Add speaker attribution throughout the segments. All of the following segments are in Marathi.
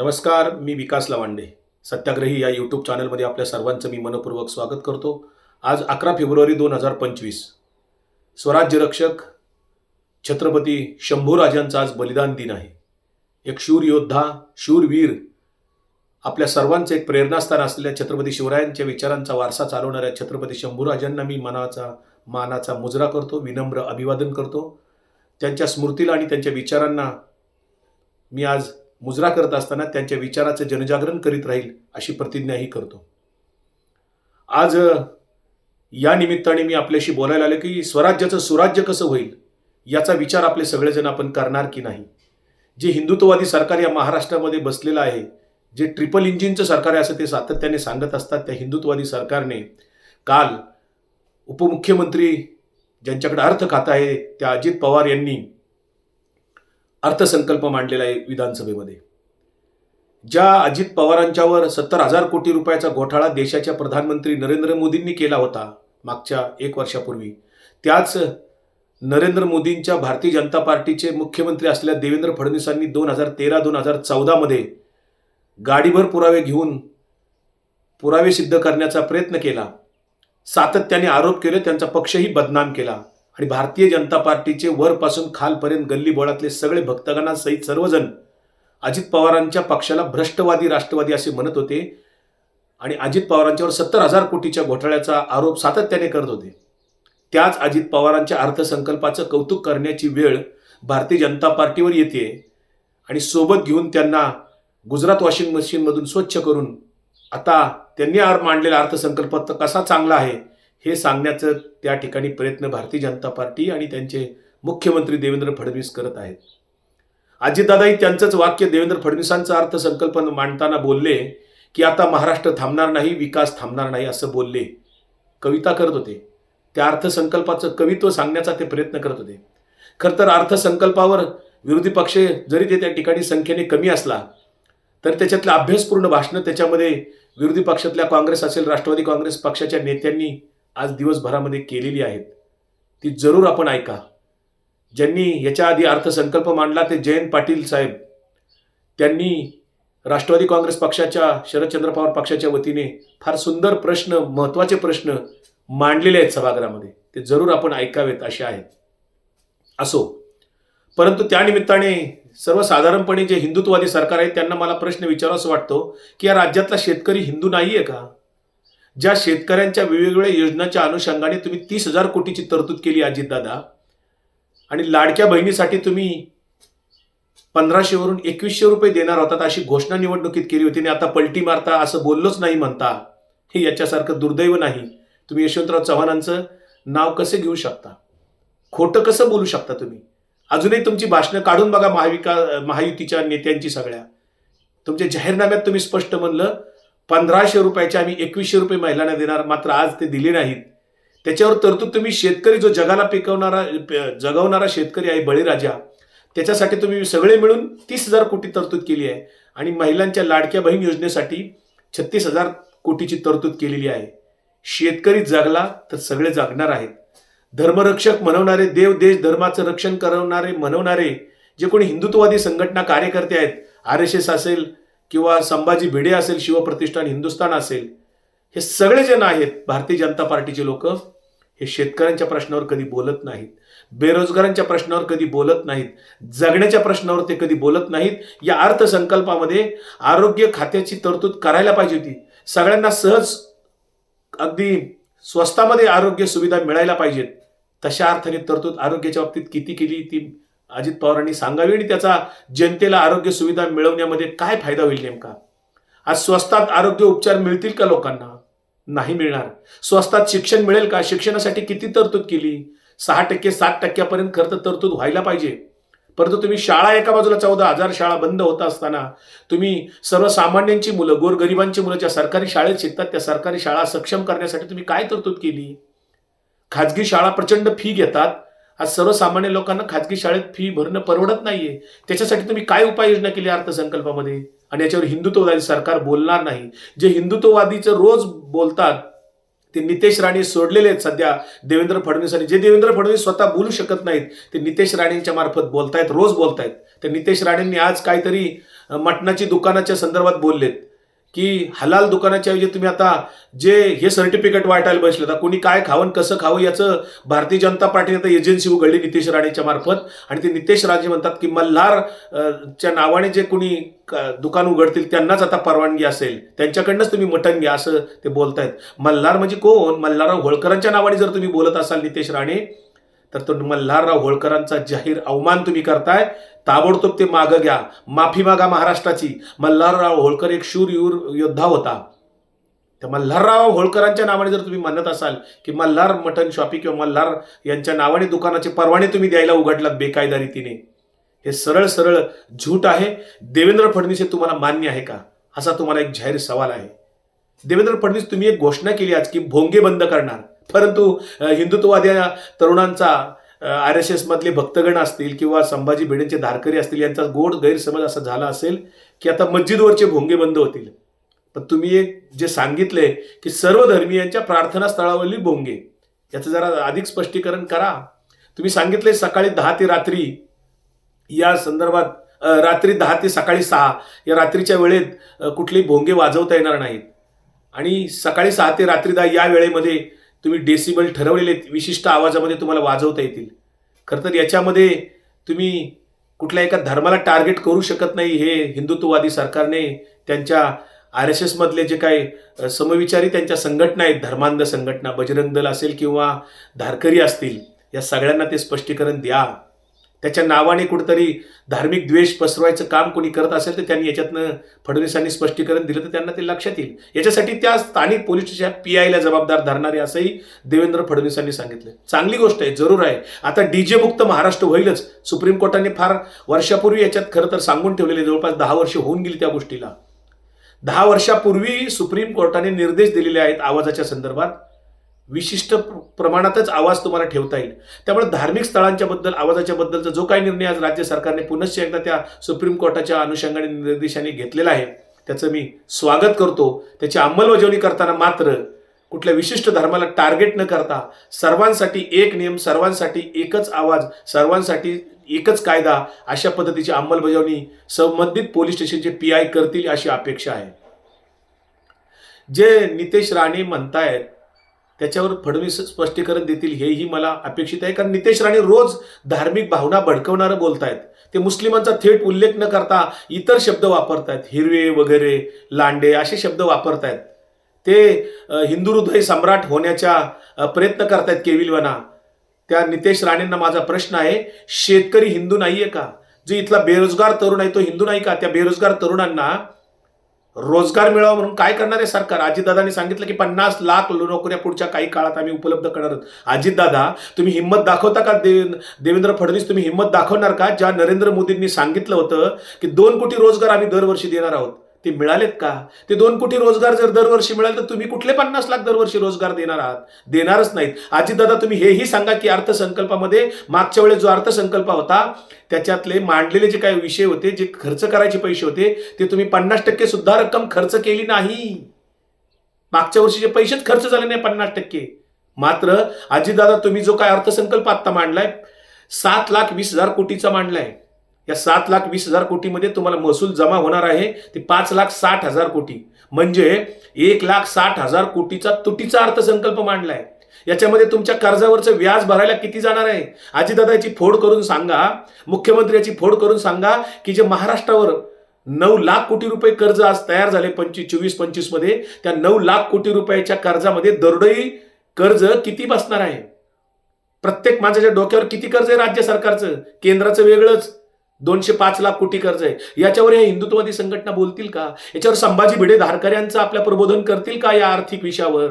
Speaker 1: नमस्कार मी विकास लवांडे. सत्याग्रही या यूट्यूब चॅनलमध्ये आपल्या सर्वांचं मी मनपूर्वक स्वागत करतो. आज अकरा फेब्रुवारी दोन हजार पंचवीस. स्वराज्य रक्षक छत्रपती शंभूराजांचा आज बलिदान दिन आहे. एक शूर योद्धा शूरवीर आपल्या सर्वांचं एक प्रेरणास्थान असलेल्या छत्रपती शिवरायांच्या विचारांचा वारसा चालवणाऱ्या छत्रपती शंभूराजांना मी मनाचा मानाचा मुजरा करतो विनम्र अभिवादन करतो. त्यांच्या स्मृतीला आणि त्यांच्या विचारांना मी आज मुजरा करत असताना त्यांच्या विचाराचं जनजागरण करीत राहील अशी प्रतिज्ञाही करतो. आज या निमित्ताने मी आपल्याशी बोलायला आलं की स्वराज्याचं सुराज्य कसं होईल याचा विचार आपले सगळेजण आपण करणार की नाही? जे हिंदुत्ववादी सरकार या महाराष्ट्रामध्ये बसलेलं आहे जे ट्रिपल इंजिनचं सरकार आहे असं ते सातत्याने सांगत असतात त्या हिंदुत्ववादी सरकारने काल उपमुख्यमंत्री ज्यांच्याकडे अर्थ खाता आहे त्या अजित पवार यांनी अर्थसंकल्प मांडलेला आहे विधानसभेमध्ये. ज्या अजित पवारांच्यावर सत्तर हजार कोटी रुपयाचा घोटाळा देशाच्या प्रधानमंत्री नरेंद्र मोदींनी केला होता मागच्या एक वर्षापूर्वी त्याच नरेंद्र मोदींच्या भारतीय जनता पार्टीचे मुख्यमंत्री असलेल्या देवेंद्र फडणवीसांनी दोन हजार तेरा दोन हजार चौदामध्ये गाडीभर पुरावे घेऊन पुरावे सिद्ध करण्याचा प्रयत्न केला. सातत्याने आरोप केले त्यांचा पक्षही बदनाम केला. आणि भारतीय जनता पार्टीचे वरपासून खालपर्यंत गल्लीबोळातले सगळे भक्तगणांसहित सर्वजण अजित पवारांच्या पक्षाला भ्रष्टवादी राष्ट्रवादी असे म्हणत होते. आणि अजित पवारांच्यावर सत्तर हजार कोटीच्या घोटाळ्याचा आरोप सातत्याने करत होते. त्याच अजित पवारांच्या अर्थसंकल्पाचं कौतुक करण्याची वेळ भारतीय जनता पार्टीवर येते. आणि सोबत घेऊन त्यांना गुजरात वॉशिंग मशीनमधून स्वच्छ करून आता त्यांनी आर मांडलेला अर्थसंकल्प तर कसा चांगला आहे? हे सांगण्याचं त्या ठिकाणी प्रयत्न भारतीय जनता पार्टी आणि त्यांचे मुख्यमंत्री देवेंद्र फडणवीस करत आहेत. अजितदादाही त्यांचंच वाक्य देवेंद्र फडणवीसांचा अर्थसंकल्प मांडताना बोलले की आता महाराष्ट्र थांबणार नाही विकास थांबणार नाही असं बोलले. कविता करत होते. त्या अर्थसंकल्पाचं कवित्व सांगण्याचा ते प्रयत्न करत होते. खरं तर अर्थसंकल्पावर विरोधी पक्ष जरी ते त्या ठिकाणी संख्येने कमी असला तर त्याच्यातलं अभ्यासपूर्ण भाषणं त्याच्यामध्ये विरोधी पक्षातल्या काँग्रेस असेल राष्ट्रवादी काँग्रेस पक्षाच्या नेत्यांनी आज दिवसभरामध्ये केलेली आहेत. ती जरूर आपण ऐका. ज्यांनी याच्या आधी अर्थसंकल्प मांडला ते जयंत पाटील साहेब. त्यांनी राष्ट्रवादी काँग्रेस पक्षाच्या शरदचंद्र पवार पक्षाच्या वतीने फार सुंदर प्रश्न महत्त्वाचे प्रश्न मांडलेले आहेत सभागृहामध्ये. ते जरूर आपण ऐकावेत असे आहेत. असो. परंतु त्यानिमित्ताने सर्वसाधारणपणे जे हिंदुत्ववादी सरकार आहे त्यांना मला प्रश्न विचारावासा वाटतो की या राज्यातला शेतकरी हिंदू नाही आहे का? ज्या शेतकऱ्यांच्या वेगवेगळ्या योजनांच्या अनुषंगाने तुम्ही तीस हजार कोटीची तरतूद केली अजितदादा. आणि लाडक्या बहिणीसाठी तुम्ही पंधराशेवरून एकवीसशे रुपये देणार होतात अशी घोषणा निवडणुकीत केली होती. आणि आता पलटी मारता असं बोललोच नाही म्हणता. हे याच्यासारखं दुर्दैव नाही. तुम्ही यशवंतराव चव्हाणांचं नाव कसे घेऊ शकता? खोटं कसं बोलू शकता तुम्ही? अजूनही तुमची भाषणं काढून बघा महाविका महायुतीच्या नेत्यांची सगळ्या. तुमच्या जाहीरनाम्यात तुम्ही स्पष्ट म्हणलं पंधराशे रुपयाचे आम्ही एकवीसशे रुपये महिलांना देणार मात्र आज ते दिले नाहीत. त्याच्यावर तरतूद तुम्ही शेतकरी जो जगाला पिकवणारा जगवणारा शेतकरी आहे बळीराजा त्याच्यासाठी तुम्ही सगळे मिळून तीस हजार कोटी तरतूद केली आहे. आणि महिलांच्या लाडक्या बहीण योजनेसाठी छत्तीस हजार कोटीची तरतूद केलेली आहे. शेतकरी जगला तर सगळे जगणार आहेत. धर्मरक्षक म्हणवणारे देव देश धर्माचं रक्षण करवणारे म्हणवणारे जे कोणी हिंदुत्ववादी संघटना कार्यकर्ते आहेत आर एस एस असेल किंवा संभाजी भिडे असेल शिवप्रतिष्ठान हिंदुस्थान असेल हे सगळे जण आहेत भारतीय जनता पार्टीचे लोक हे शेतकऱ्यांच्या प्रश्नावर कधी बोलत नाहीत बेरोजगारांच्या प्रश्नावर कधी बोलत नाहीत जगण्याच्या प्रश्नावर ते कधी बोलत नाहीत या अर्थसंकल्पामध्ये आरोग्य खात्याची तरतूद करायला पाहिजे होती. सगळ्यांना सहज अगदी स्वस्तामध्ये आरोग्य सुविधा मिळायला पाहिजेत. तशा अर्थाने तरतूद आरोग्याच्या बाबतीत किती केली ती अजित पवारांनी सांगावी आणि त्याचा जनतेला आरोग्य सुविधा मिळवण्यामध्ये काय फायदा होईल नेमका? आज स्वस्तात आरोग्य उपचार मिळतील का लोकांना? नाही मिळणार. स्वस्तात शिक्षण मिळेल का? शिक्षणासाठी किती तरतूद केली? सहा टक्के सात टक्क्यापर्यंत खर्च तरतूद व्हायला पाहिजे. परंतु तुम्ही शाळा एका बाजूला चौदा हजार शाळा बंद होत असताना तुम्ही सर्वसामान्यांची मुलं गोरगरिबांची मुलं ज्या सरकारी शाळेत शिकतात त्या सरकारी शाळा सक्षम करण्यासाठी तुम्ही काय तरतूद केली? खाजगी शाळा प्रचंड फी घेतात. आज सर्वसामान्य लोकांना खाजगी शाळेत फी भरणं परवडत नाहीये. त्याच्यासाठी तुम्ही काय उपाययोजना केली अर्थसंकल्पामध्ये? आणि याच्यावर हिंदुत्ववादी सरकार बोलणार नाही. जे हिंदुत्ववादीचं रोज बोलतात ते नितेश राणे सोडलेले आहेत सध्या देवेंद्र फडणवीस आणि जे देवेंद्र फडणवीस स्वतः बोलू शकत नाहीत ते नितेश राणेंच्या मार्फत बोलतायत रोज बोलतायत. तर नितेश राणेंनी आज काहीतरी मटणाची दुकानाच्या संदर्भात बोललेत. की हलाल दुकानाच्या ऐवजी तुम्ही आता जे हे सर्टिफिकेट वाटायला बसले आता कोणी काय खावं कसं खावं याचं भारतीय जनता पार्टीने आता एजन्सी उघडली नितेश राणेच्या मार्फत. आणि ते नितेश राणे म्हणतात की मल्हार च्या नावाने जे कोणी दुकान उघडतील त्यांनाच आता परवानगी असेल. त्यांच्याकडनंच तुम्ही मटण घ्या असं ते बोलतायत. मल्हार म्हणजे कोण? मल्हारराव होळकरांच्या नावाने जर तुम्ही बोलत असाल नितेश राणे तर तो मल्हारराव होळकरांचा जाहीर अवमान तुम्ही करताय. ताबडतोब ते मागं घ्या. माफी मागा महाराष्ट्राची. मल्हारराव होळकर एक शूरयूर योद्धा होता. तर मल्हारराव होळकरांच्या नावाने जर तुम्ही म्हणत असाल की मल्हार मटन शॉपी किंवा मल्हार यांच्या नावाने दुकानाचे परवाने तुम्ही द्यायला उघडलात बेकायदा रीतीने हे सरळ सरळ झूट आहे. देवेंद्र फडणवीस हे तुम्हाला मान्य आहे का? असा तुम्हाला एक जाहीर सवाल आहे. देवेंद्र फडणवीस तुम्ही एक घोषणा केली आज की भोंगे बंद करणार. परंतु हिंदुत्ववादी तरुणांचा आर एस एसमधले भक्तगण असतील किंवा संभाजी भिडेंचे धारकरी असतील यांचा गोड गैरसमज असा झाला असेल की आता मस्जिदवरचे भोंगे बंद होतील. पण तुम्ही एक जे सांगितले की सर्व धर्मीयांच्या प्रार्थना स्थळावरील भोंगे याचं जरा अधिक स्पष्टीकरण करा. तुम्ही सांगितले सकाळी दहा ते रात्री या संदर्भात रात्री दहा ते सकाळी सहा या रात्रीच्या वेळेत कुठले कुठलेही भोंगे वाजवता येणार नाहीत. आणि सकाळी सहा ते रात्री दहा या वेळेमध्ये तुम्ही डेसिबल ठरवलेले विशिष्ट आवाजामध्ये तुम्हाला वाजवता येतील. खरं तर याच्यामध्ये तुम्ही कुठल्या एका धर्माला टार्गेट करू शकत नाही हे हिंदुत्ववादी सरकारने त्यांच्या आर एस एसमधले जे काही समविचारी त्यांच्या संघटना आहेत धर्मांध संघटना बजरंग दल असेल किंवा धारकरी असतील या सगळ्यांना ते स्पष्टीकरण द्या. त्याच्या नावाने कुठंतरी धार्मिक द्वेष पसरवायचं काम कोणी करत असेल तर त्यांनी याच्यातनं फडणवीसांनी स्पष्टीकरण दिलं तर त्यांना ते लक्षात येईल. याच्यासाठी त्या स्थानिक पोलीस स्टेशन पी आयला जबाबदार धरणारे असंही देवेंद्र फडणवीसांनी सांगितलं. चांगली गोष्ट आहे जरूर आहे. आता डीजे मुक्त महाराष्ट्र होईलच. सुप्रीम कोर्टाने फार वर्षापूर्वी याच्यात खरं तर सांगून ठेवलेले जवळपास दहा वर्ष होऊन गेली त्या गोष्टीला. दहा वर्षापूर्वी सुप्रीम कोर्टाने निर्देश दिलेले आहेत आवाजाच्या संदर्भात. विशिष्ट प्रमाणातच आवाज तुम्हाला ठेवता येईल. त्यामुळे धार्मिक स्थळांच्या बद्दल आवाजाच्या बद्दलचा जो काही निर्णय आज राज्य सरकारने पुनश्च एकदा त्या सुप्रीम कोर्टाच्या अनुषंगाने निर्देशाने घेतलेला आहे त्याचं मी स्वागत करतो. त्याची अंमलबजावणी करताना मात्र कुठल्या विशिष्ट धर्माला टार्गेट न करता सर्वांसाठी एक नियम सर्वांसाठी एकच आवाज सर्वांसाठी एकच कायदा अशा पद्धतीची अंमलबजावणी संबंधित पोलीस स्टेशनचे पी आय करतील अशी अपेक्षा आहे. जे नितेश राणे म्हणतायत त्याच्यावर फडणवीस स्पष्टीकरण देतील हेही मला अपेक्षित आहे. कारण नितेश राणे रोज धार्मिक भावना भडकवणारं बोलतायत. ते मुस्लिमांचा थेट उल्लेख न करता इतर शब्द वापरतायत. हिरवे वगैरे लांडे असे शब्द वापरतायत. ते हिंदू हृदय सम्राट होण्याच्या प्रयत्न करतायत केविलवाना त्या नितेश राणेंना माझा प्रश्न आहे शेतकरी हिंदू नाहीये का? जो इथला बेरोजगार तरुण आहे तो हिंदू नाही का? त्या बेरोजगार तरुणांना रोजगार मिळावा म्हणून काय करणार आहे सरकार? अजितदादांनी सांगितलं की पन्नास लाख नोकऱ्या पुढच्या काही काळात आम्ही उपलब्ध करणार अजितदादा तुम्ही हिंमत दाखवता का दे देवेंद्र फडणवीस? तुम्ही हिंमत दाखवणार का? ज्या नरेंद्र मोदींनी सांगितलं होतं की दोन कोटी रोजगार आम्ही दरवर्षी देणार आहोत. ते मिळालेत का? ते दोन कोटी रोजगार जर दरवर्षी मिळाले तर तुम्ही कुठले पन्नास लाख दरवर्षी रोजगार देणार आहात? देणारच नाहीत. अजितदादा तुम्ही हेही सांगा की अर्थसंकल्पामध्ये मागच्या वेळेस जो अर्थसंकल्प होता त्याच्यातले मांडलेले जे काही विषय होते जे खर्च करायचे पैसे होते ते तुम्ही पन्नास टक्के सुद्धा रक्कम खर्च केली नाही. मागच्या वर्षीचे पैसेच खर्च झाले नाही पन्नास टक्के. मात्र अजितदादा तुम्ही जो काय अर्थसंकल्प आत्ता मांडलाय सात लाख वीस हजार कोटीचा मांडलाय. या सात लाख वीस हजार कोटीमध्ये तुम्हाला महसूल जमा होणार आहे. ते पाच लाख साठ हजार कोटी. म्हणजे एक लाख साठ हजार कोटीचा तुटीचा अर्थसंकल्प मांडलाय. याच्यामध्ये तुमच्या कर्जावरचं व्याज भरायला किती जाणार आहे? आजीदादा याची फोड करून सांगा. मुख्यमंत्र्याची फोड करून सांगा की जे महाराष्ट्रावर नऊ लाख कोटी रुपये कर्ज आज तयार झाले पंचवीस चोवीस पंचवीसमध्ये त्या नऊ लाख कोटी रुपयाच्या कर्जामध्ये दरडोई कर्ज किती बसणार आहे? प्रत्येक माणसाच्या डोक्यावर किती कर्ज आहे राज्य सरकारचं? केंद्राचं वेगळंच. दोनशे पाच लाख कोटी कर्ज आहे. याच्यावर या हिंदुत्ववादी संघटना बोलतील का? याच्यावर संभाजी भिडे धारकऱ्यांचं आपल्या प्रबोधन करतील का या आर्थिक विषयावर?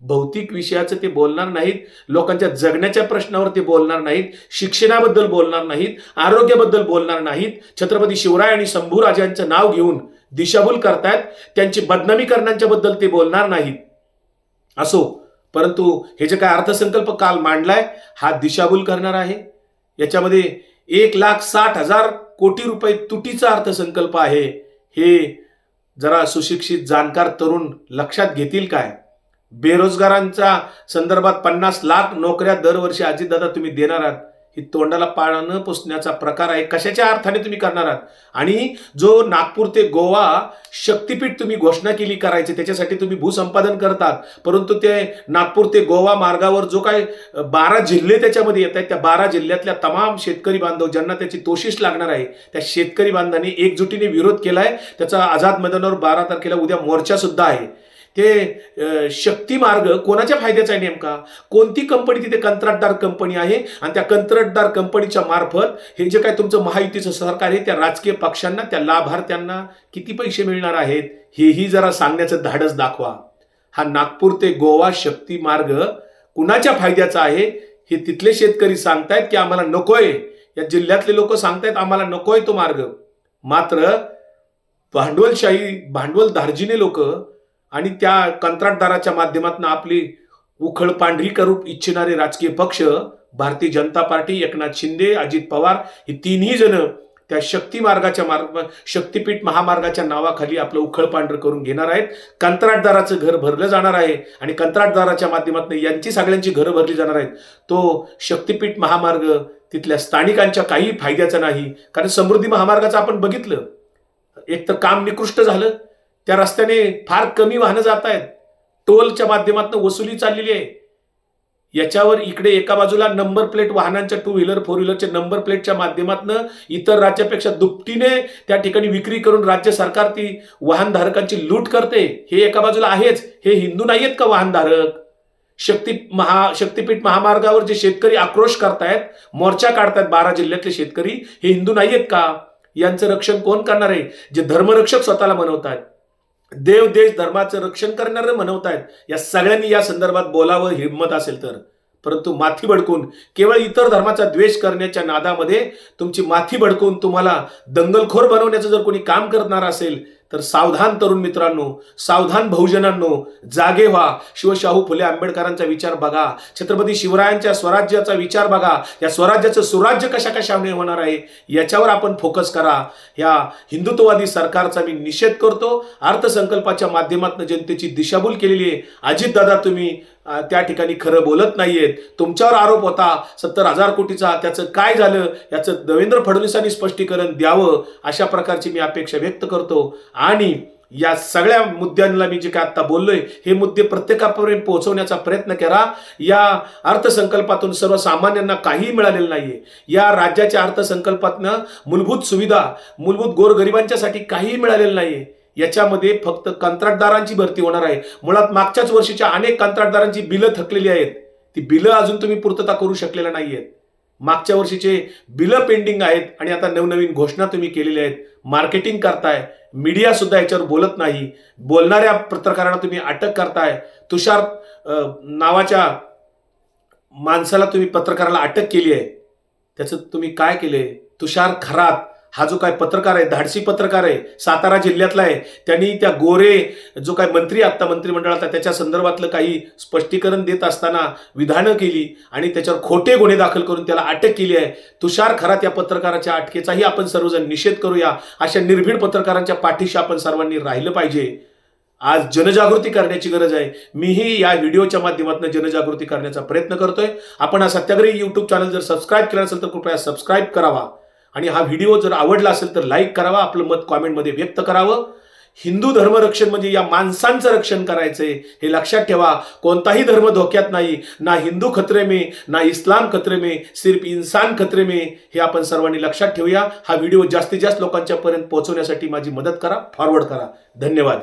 Speaker 1: भौतिक विषयाचं ते बोलणार नाहीत. लोकांच्या जगण्याच्या प्रश्नावर ते बोलणार नाहीत. शिक्षणाबद्दल बोलणार नाहीत. आरोग्याबद्दल बोलणार नाहीत. छत्रपती शिवराय आणि शंभूराजांचं नाव घेऊन दिशाभूल करतायत. त्यांची बदनामी करण्याच्या बद्दल ते बोलणार नाहीत. असो परंतु हे जे काय अर्थसंकल्प काल मांडलाय हा दिशाभूल करणार आहे. याच्यामध्ये एक लाख साठ हजार कोटी रुपये तुटीचा अर्थसंकल्प आहे. हे जरा सुशिक्षित जाणकार तरुण लक्षात घेतील काय? बेरोजगारांच्या संदर्भात पन्नास लाख नोकऱ्या दरवर्षी अजितदादा तुम्ही देणार आहात. ही तोंडाला पाळणं पुसण्याचा प्रकार आहे. कशाच्या अर्थाने तुम्ही करणार आहात? आणि जो नागपूर ते गोवा शक्तीपीठ तुम्ही घोषणा केली करायची त्याच्यासाठी तुम्ही भूसंपादन करतात. परंतु ते नागपूर ते गोवा मार्गावर जो काय बारा जिल्हे त्याच्यामध्ये येत आहेत त्या बारा जिल्ह्यातल्या तमाम शेतकरी बांधव ज्यांना त्याची तोशीस लागणार आहे त्या शेतकरी बांधवांनी एकजुटीने विरोध केला आहे त्याचा आझाद मैदानावर बारा तारखेला उद्या मोर्चा सुद्धा आहे. ते शक्ती मार्ग कोणाच्या फायद्याचा आहे नेमका? कोणती कंपनी तिथे कंत्राटदार कंपनी आहे? आणि त्या कंत्राटदार कंपनीच्या मार्फत हे जे काय तुमचं महायुतीचं सरकार आहे त्या राजकीय पक्षांना त्या लाभार्थ्यांना किती पैसे मिळणार आहेत? हेही जरा सांगण्याचं धाडस दाखवा. हा नागपूर ते गोवा शक्ती मार्ग कुणाच्या फायद्याचा आहे हे तिथले शेतकरी सांगतायत की आम्हाला नकोय. या जिल्ह्यातले लोक सांगतायत आम्हाला नकोय तो मार्ग. मात्र भांडवलशाही भांडवल धार्जिने लोक आणि त्या कंत्राटदाराच्या माध्यमातून आपली उखळ पांढरी करू इच्छिणारे राजकीय पक्ष भारतीय जनता पार्टी एकनाथ शिंदे अजित पवार ही तिन्ही जण त्या शक्ती मार्गाच्या मार्ग शक्तीपीठ महामार्गाच्या नावाखाली आपलं उखळ पांढर करून घेणार आहेत. कंत्राटदाराचं घर भरलं जाणार आहे आणि कंत्राटदाराच्या माध्यमातून यांची सगळ्यांची घरं भरली जाणार आहेत. तो शक्तीपीठ महामार्ग तिथल्या स्थानिकांच्या काही फायद्याचा नाही. कारण समृद्धी महामार्गाचं आपण बघितलं. एक तर काम निकृष्ट झालं. त्या रस्त्याने फार कमी वाहनं जात आहेत. टोलच्या माध्यमातून वसुली चाललेली आहे. याच्यावर इकडे एका बाजूला नंबर प्लेट वाहनांच्या टू व्हीलर फोर व्हीलरच्या नंबर प्लेटच्या माध्यमातून इतर राज्यापेक्षा दुपटीने त्या ठिकाणी विक्री करून राज्य सरकार ती वाहनधारकांची लूट करते. हे एका बाजूला आहेच. हे हिंदू नाहीयेत का वाहनधारक? शक्ती महा शक्तीपीठ महामार्गावर जे शेतकरी आक्रोश करतायत मोर्चा काढतायत बारा जिल्ह्यातले शेतकरी हे हिंदू नाही आहेत का? यांचं रक्षण कोण करणार आहे? जे धर्मरक्षक स्वतःला म्हणवतात देव देश धर्माचं रक्षण करणारे म्हणवतायत. या सगळ्यांनी या संदर्भात बोलावं हिंमत असेल तर. परंतु माथी भडकून केवळ इतर धर्माचा द्वेष करण्याच्या नादामध्ये तुमची माथी भडकून तुम्हाला दंगलखोर बनवण्याचं जर कोणी काम करणार असेल तर सावधान तरुण मित्रांनो सावधान बहुजनांनो जागे व्हा. शिवशाहू फुले आंबेडकरांचा विचार बघा. छत्रपती शिवरायांच्या स्वराज्याचा विचार बघा. या स्वराज्याचं सुराज्य कशा कशाने होणार आहे याच्यावर आपण फोकस करा. या हिंदुत्ववादी सरकारचा मी निषेध करतो. अर्थसंकल्पाच्या माध्यमातून जनतेची दिशाभूल केलेली आहे. अजितदादा तुम्ही त्या ठिकाणी खरं बोलत नाहीयेत. तुमच्यावर आरोप होता सत्तर हजार कोटीचा त्याचं काय झालं? याचं देवेंद्र फडणवीसांनी स्पष्टीकरण द्यावं अशा प्रकारची मी अपेक्षा व्यक्त करतो. आणि या सगळ्या मुद्द्यांना मी जे काय आता बोललोय हे मुद्दे प्रत्येकापर्यंत पोहोचवण्याचा प्रयत्न करा. या अर्थसंकल्पातून सर्वसामान्यांना काहीही मिळालेलं नाहीये. या राज्याच्या अर्थसंकल्पातनं मूलभूत सुविधा मूलभूत गोरगरिबांच्यासाठी काहीही मिळालेलं नाहीये. याच्यामध्ये फक्त कंत्राटदारांची भरती होणार आहे. मुळात मागच्याच वर्षीच्या अनेक कंत्राटदारांची बिलं थकलेली आहेत. ती बिलं अजून तुम्ही पूर्तता करू शकलेल्या आहेत मागच्या वर्षीचे बिलं पेंडिंग आहेत आणि आता नवनवीन घोषणा तुम्ही केलेल्या आहेत. मार्केटिंग करताय. मीडिया सुद्धा याच्यावर बोलत नाही. बोलणाऱ्या पत्रकारांना तुम्ही अटक करताय. तुषार नावाच्या माणसाला तुम्ही पत्रकाराला अटक केली आहे. त्याचं तुम्ही काय केले तुषार खरात हा जो काय पत्रकार आहे धाडसी पत्रकार आहे सातारा जिल्ह्यातला आहे त्यांनी त्या गोरे जो काय मंत्री आत्ता मंत्रिमंडळात त्याच्या संदर्भातलं काही स्पष्टीकरण देत असताना विधानं केली आणि त्याच्यावर खोटे गुन्हे दाखल करून त्याला अटक केली आहे. तुषार खरात या पत्रकाराच्या अटकेचाही आपण सर्वजण निषेध करूया. अशा निर्भीड पत्रकारांच्या पाठीशी आपण सर्वांनी राहिलं पाहिजे. आज जनजागृती करण्याची गरज आहे. मीही या व्हिडिओच्या माध्यमातून जनजागृती करण्याचा प्रयत्न करतोय. आपण हा सत्याग्रही यूट्यूब चॅनल जर सबस्क्राईब केलं असेल तर कृपया सबस्क्राईब करावा. आणि हा व्हिडिओ जर आवडला असेल तर लाईक करावा आपलं मत कॉमेंटमध्ये व्यक्त करावं. हिंदू धर्मरक्षण म्हणजे या माणसांचं रक्षण करायचंय हे लक्षात ठेवा. कोणताही धर्म धोक्यात नाही ना हिंदू खतरे में ना इस्लाम खतरे में सिर्फ इंसान खतरे में. हे आपण सर्वांनी लक्षात ठेवूया. हा व्हिडिओ जास्तीत जास्त लोकांच्या पर्यंत पोहोचवण्यासाठी माझी मदत करा फॉरवर्ड करा. धन्यवाद.